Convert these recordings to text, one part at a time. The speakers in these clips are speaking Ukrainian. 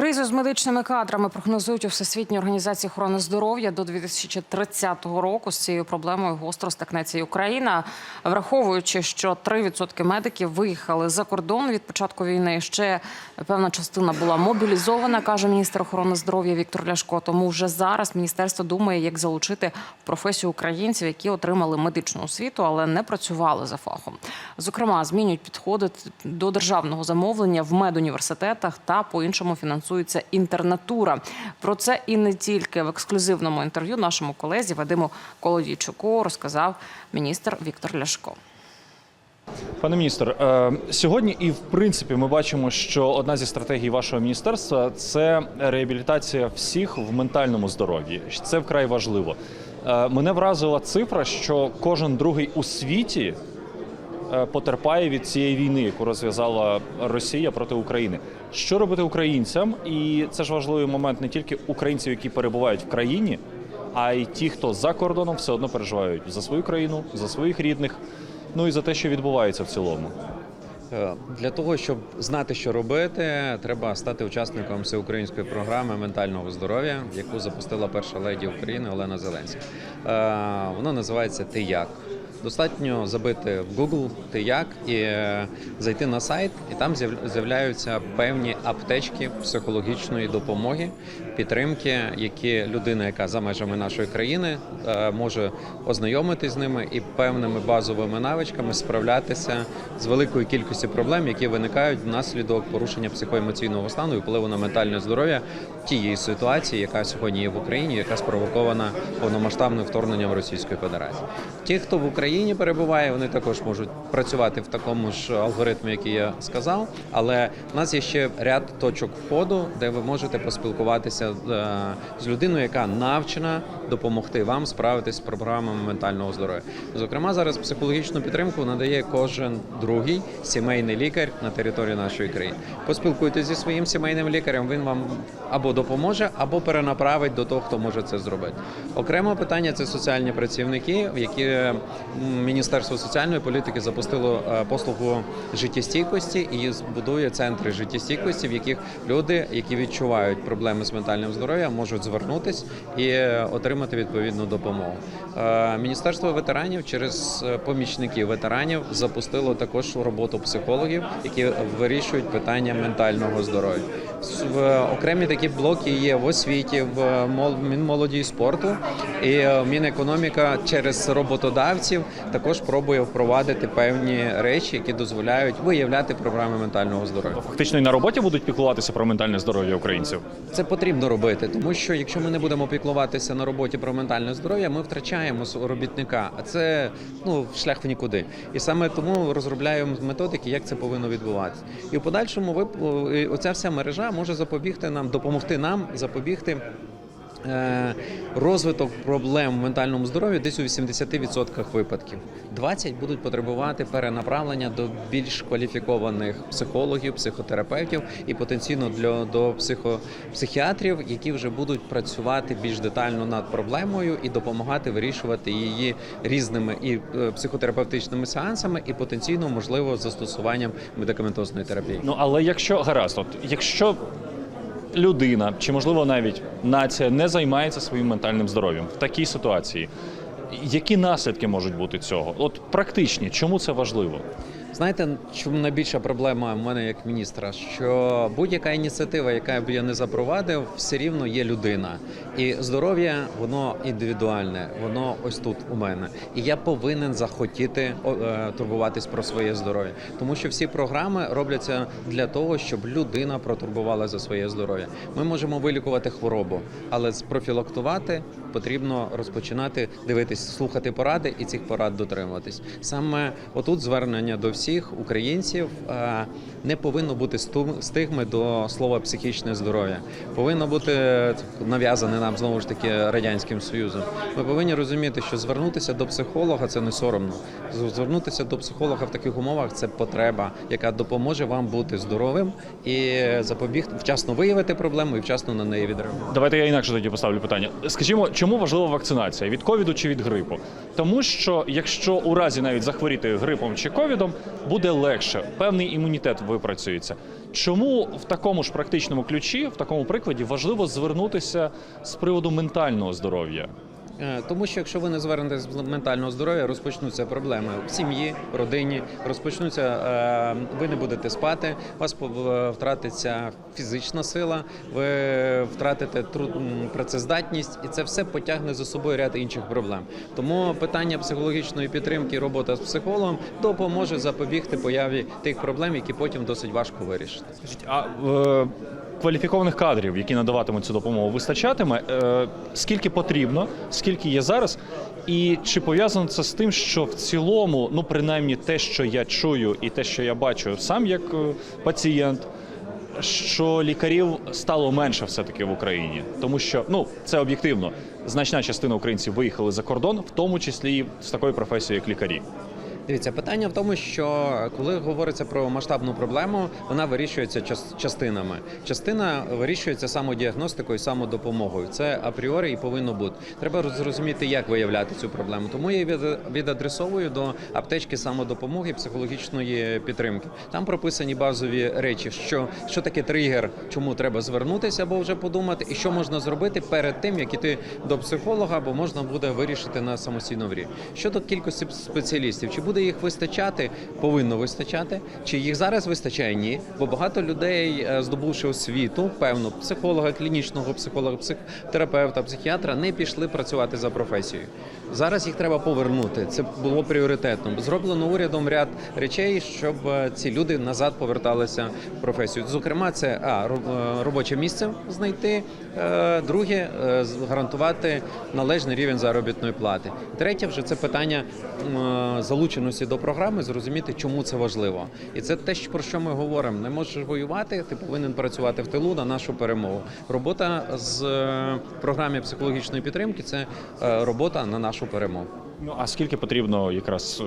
Кризу з медичними кадрами прогнозують у Всесвітній організації охорони здоров'я до 2030 року. З цією проблемою гостро стикнеться і Україна, враховуючи, що 3% медиків виїхали за кордон від початку війни. Ще певна частина була мобілізована, каже міністр охорони здоров'я Віктор Ляшко. Тому вже зараз міністерство думає, як залучити в професію українців, які отримали медичну освіту, але не працювали за фахом. Зокрема, змінюють підходи до державного замовлення в медуніверситетах та по іншому фінансується інтернатура. Про це і не тільки в ексклюзивному інтерв'ю нашому колезі Вадиму Колодійчуку розказав міністр Віктор Ляшко. Пане міністр, е, сьогодні і в принципі ми бачимо, що одна зі стратегій вашого міністерства це реабілітація всіх в ментальному здоров'ї. Це вкрай важливо. Е, Мене вразила цифра, що кожен другий у світі потерпає від цієї війни, яку розв'язала Росія проти України. Що робити українцям? І це ж важливий момент не тільки українців, які перебувають в країні, а й ті, хто за кордоном все одно переживають за свою країну, за своїх рідних, ну і за те, що відбувається в цілому. Е, Для того, щоб знати, що робити, треба стати учасником всеукраїнської програми ментального здоров'я, яку запустила перша леді України Олена Зеленська. Е, Вона називається Ти як. Достатньо забити в Google ти як і е, зайти на сайт, і там з'являються певні аптечки психологічної допомоги, підтримки, які людина, яка за межами нашої країни, е, може ознайомитись з ними і певними базовими навичками справлятися з великою кількістю проблем, які виникають внаслідок порушення психоемоційного стану і впливу на ментальне здоров'я тієї ситуації, яка сьогодні є в Україні, яка спровокована повномасштабним вторгненням Російської Федерації. Ті, хто в Україні перебуває, вони також можуть працювати в такому ж алгоритмі, який я сказав. Але в нас є ще ряд точок входу, де ви можете поспілкуватися е, з людиною, яка навчена допомогти вам справитись з програмами ментального здоров'я. Зокрема, зараз психологічну підтримку надає кожен другий сімейний лікар на території нашої країни. Поспілкуйтесь зі своїм сімейним лікарем. Він вам або допоможе, або перенаправить до того, хто може це зробити. Окремо питання це соціальні працівники, в які Міністерство соціальної політики запустило е, послугу життєстійкості і збудує центри життєстійкості, в яких люди, які відчувають проблеми з ментальним здоров'ям, можуть звернутись і е, отримати відповідну допомогу. Е, Міністерство ветеранів через е, помічників ветеранів запустило також роботу психологів, які вирішують питання ментального здоров'я. В окремі такі блоки є в освіті, в мол- Мінмолоді і спорту, і е, Мінекономіка через роботодавців також пробує впровадити певні речі, які дозволяють виявляти програми ментального здоров'я. Фактично і на роботі будуть піклуватися про ментальне здоров'я українців. Це потрібно робити, тому що якщо ми не будемо піклуватися на роботі про ментальне здоров'я, ми втрачаємо робітника. А це ну шлях в нікуди. І саме тому розробляємо методики, як це повинно відбуватися. І в подальшому оця вся мережа може запобігти нам, допомогти нам запобігти. Е, Розвиток проблем в ментальному здоров'ї десь у 80% випадків. 20 будуть потребувати перенаправлення до більш кваліфікованих психологів, психотерапевтів і потенційно для до психопсихіатрів, які вже будуть працювати більш детально над проблемою і допомагати вирішувати її різними і е, психотерапевтичними сеансами, і потенційно можливо застосуванням медикаментозної терапії. Ну але якщо гаразд, от якщо людина чи можливо навіть нація не займається своїм ментальним здоров'ям в такій ситуації, які наслідки можуть бути цього? От практичні, чому це важливо? Знаєте, чому найбільша проблема в мене як міністра? Що будь-яка ініціатива, яка б я не запровадив, все рівно є людина. І здоров'я воно індивідуальне, воно ось тут у мене. І я повинен захотіти е, турбуватись про своє здоров'я, тому що всі програми робляться для того, щоб людина протурбувала за своє здоров'я. Ми можемо вилікувати хворобу, але спрофілактувати потрібно розпочинати дивитись, слухати поради і цих порад дотримуватись. Саме отут звернення до всіх українців е, не повинно бути стигми до слова психічне здоров'я. Повинно бути нав'язане нам знову ж таки радянським союзом. Ми повинні розуміти, що звернутися до психолога це не соромно. Звернутися до психолога в таких умовах це потреба, яка допоможе вам бути здоровим і запобігти вчасно виявити проблему і вчасно на неї відреагувати. Давайте я інакше тоді поставлю питання. Скажімо, чому важлива вакцинація від ковіду чи від грипу? Тому що якщо у разі навіть захворіти грипом чи ковідом, буде легше, певний імунітет випрацюється. Чому в такому ж практичному ключі, в такому прикладі, важливо звернутися з приводу ментального здоров'я? Е, Тому що якщо ви не звернетесь з ментального здоров'я, розпочнуться проблеми в сім'ї, родині, розпочнуться, е, ви не будете спати, у вас пов- втратиться фізична сила, ви втратите труд, працездатність, і це все потягне за собою ряд інших проблем. Тому питання психологічної підтримки, робота з психологом допоможе запобігти появі тих проблем, які потім досить важко вирішити. А е, кваліфікованих кадрів, які надаватимуть цю допомогу, вистачатиме? Е, скільки потрібно, скільки є зараз? І чи пов'язано це з тим, що в цілому, ну принаймні те, що я чую, і те, що я бачу сам як е, пацієнт, що лікарів стало менше все-таки в Україні, тому що ну це об'єктивно. Значна частина українців виїхали за кордон, в тому числі і з такою професією, як лікарі. Дивіться, питання в тому, що коли говориться про масштабну проблему, вона вирішується час- частинами. Частина вирішується самодіагностикою, самодопомогою. Це апріорі і повинно бути. Треба зрозуміти, як виявляти цю проблему. Тому я від- відадресовую до аптечки самодопомоги, психологічної підтримки. Там прописані базові речі, що, що таке тригер, чому треба звернутися або вже подумати, і що можна зробити перед тим, як іти до психолога, бо можна буде вирішити на самостійному рівні. Щодо кількості спеціалістів, чи буде їх вистачати, повинно вистачати. Чи їх зараз вистачає? Ні. Бо багато людей, е, здобувши освіту, певно, психолога, клінічного психолога, психотерапевта, психіатра, не пішли працювати за професією. Зараз їх треба повернути. Це було пріоритетом. Зроблено урядом ряд речей, щоб е, ці люди назад поверталися в професію. Зокрема, це а е, робоче місце знайти. Друге гарантувати належний рівень заробітної плати. Третє, вже це питання м, е, до програми, зрозуміти, чому це важливо. І це те, про що ми говоримо. Не можеш воювати, ти повинен працювати в тилу на нашу перемогу. Робота з е, програми психологічної підтримки це е, робота на нашу перемогу. Ну а скільки потрібно якраз.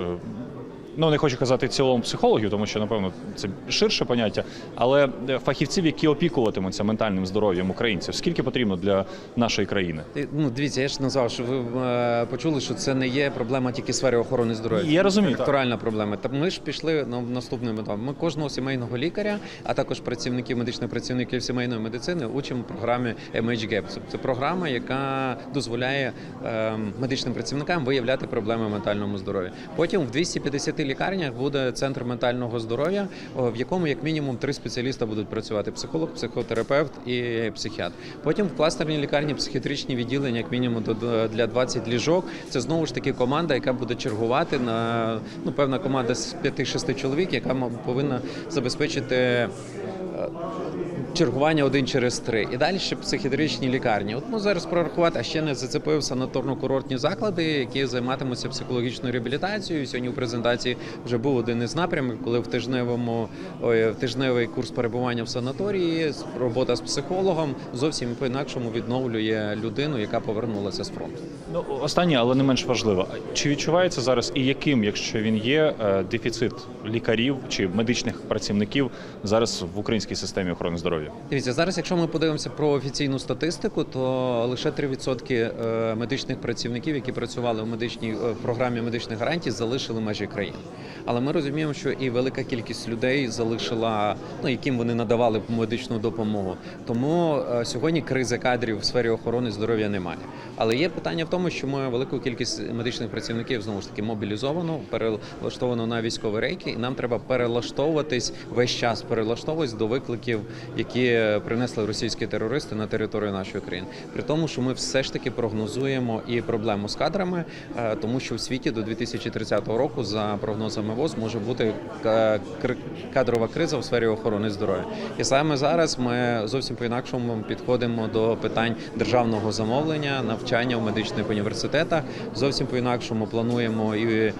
Ну, не хочу казати цілому психологів, тому що напевно це ширше поняття, але е, фахівців, які опікуватимуться ментальним здоров'ям українців, скільки потрібно для нашої країни? Ну, дивіться, я ж назвав, що ви е, почули, що це не є проблема тільки сфери охорони здоров'я. Я розумію, Це проблема. Та ми ж пішли на наступним етапом. Ми кожного сімейного лікаря, а також працівників медичних працівників сімейної медицини учимо в програмі MHGAP. Це, програма, яка дозволяє е, медичним працівникам виявляти проблеми ментальному здоров'ї. Потім в 250 лікарнях буде центр ментального здоров'я, в якому як мінімум три спеціаліста будуть працювати: психолог, психотерапевт і психіатр. Потім в кластерній лікарні психіатричні відділення, як мінімум для 20 ліжок. Це знову ж таки команда, яка буде чергувати на ну певна команда з 5-6 чоловік, яка повинна забезпечити. Чергування один через три і далі ще психіатричні лікарні. От ми зараз прорахувати, а ще не зацепив санаторно-курортні заклади, які займатимуться психологічною реабілітацією. Сьогодні у презентації вже був один із напрямів, коли в тижневому ой, в тижневий курс перебування в санаторії, робота з психологом зовсім по-інакшому відновлює людину, яка повернулася з фронту. Ну останнє, але не менш важливо. Чи відчувається зараз і яким, якщо він є, е, дефіцит лікарів чи медичних працівників зараз в українській системі охорони здоров'я? Дивіться, зараз, якщо ми подивимося про офіційну статистику, то лише 3% е, медичних працівників, які працювали в медичній е, в програмі медичних гарантій, залишили межі країни. Але ми розуміємо, що і велика кількість людей залишила, ну яким вони надавали медичну допомогу. Тому е, сьогодні кризи кадрів в сфері охорони здоров'я немає. Але є питання в тому, що ми велику кількість медичних працівників знову ж таки мобілізовано, перелаштовано на військові рейки, і нам треба перелаштовуватись весь час, перелаштовуватись до викликів, які принесли російські терористи на територію нашої країни. При тому, що ми все ж таки прогнозуємо і проблему з кадрами, е, тому що в світі до 2030 року, за прогнозами ВОЗ, може бути ка- кадрова криза в сфері охорони здоров'я. І саме зараз ми зовсім по-інакшому підходимо до питань державного замовлення, навчання в медичних університетах. Зовсім по-інакшому плануємо і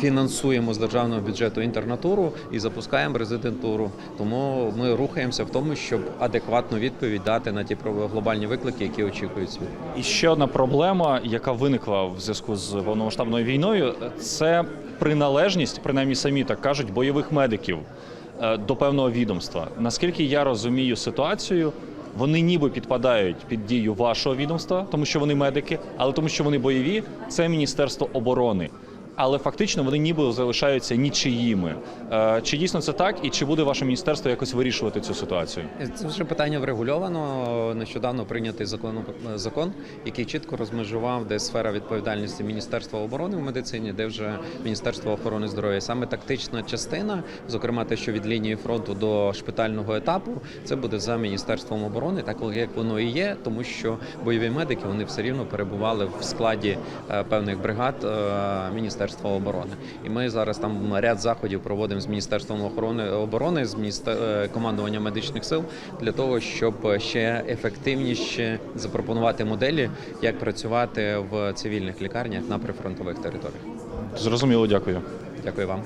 фінансуємо з державного бюджету інтернатуру і запускаємо резидентуру. Тому ми рухаємося в тому, щоб адекватну відповідь дати на ті глобальні виклики, які очікують світ. І ще одна проблема, яка виникла в зв'язку з повномасштабною війною, це приналежність, принаймні самі так кажуть, бойових медиків е, до певного відомства. Наскільки я розумію ситуацію, вони ніби підпадають під дію вашого відомства, тому що вони медики, але тому, що вони бойові, це Міністерство оборони. Але фактично вони ніби залишаються нічиїми. Е, Чи дійсно це так, і чи буде ваше міністерство якось вирішувати цю ситуацію? Це вже питання врегульовано. Нещодавно прийнятий закон, закон, який чітко розмежував, де сфера відповідальності Міністерства оборони в медицині, де вже Міністерство охорони здоров'я. Саме тактична частина, зокрема те, що від лінії фронту до шпитального етапу, це буде за міністерством оборони, так як воно і є, тому що бойові медики вони все рівно перебували в складі е, певних бригад е, Міністерства оборони. І ми зараз там ряд заходів проводимо з міністерством охорони оборони, з міністер... командування командуванням медичних сил для того, щоб ще ефективніше запропонувати моделі, як працювати в цивільних лікарнях на прифронтових територіях. Зрозуміло, дякую. Дякую вам.